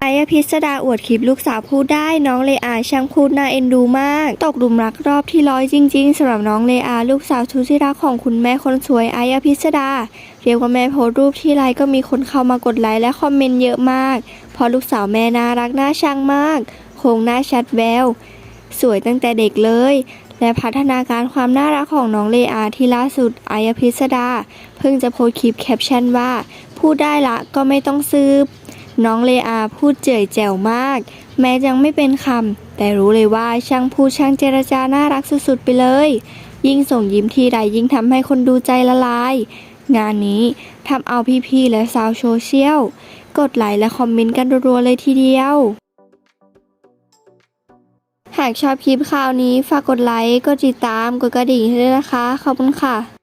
ไอพิสดาอวดคลิปลูกสาวพูดได้น้องเลอาช่างพูดน่าเอ็นดูมาก ตกหลุมรักรอบที่ร้อยจริง ๆสำหรับน้องเลอาลูกสาวทุที่รักของคุณแม่คนสวยไออภิสดา เรียกว่าแม่โพสรูปที่ไลก็มีคนเข้ามากดไลค์และคอมเมนต์เยอะมากเพราะลูกสาวแม่น่ารักน่าชังมาก โครงหน้าชัดแววสวยตั้งแต่เด็กเลย และพัฒนาการความน่ารักของน้องเลอาที่ล่าสุดไออภิสดา เพิ่งจะโพสคลิปแคปชั่นว่า พูดได้ละก็ไม่ต้องซืบ น้องเลอาพูดเจ๋ยแจ๋วมาก แม้ยังไม่เป็นคำแต่รู้เลยว่าช่างพูดช่างเจรจาน่ารักสุดๆไปเลย ยิ่งส่งยิ้มทีใดยิ่งทำให้คนดูใจละลาย งานนี้ทำเอาพี่ๆและสาวโซเชียลกดไลค์และคอมเมนต์กันรัวๆเลยทีเดียว หากชอบคลิปข่าวนี้ฝากกดไลค์ กดติดตาม กดกระดิ่งให้ด้วยนะคะ ขอบคุณค่ะ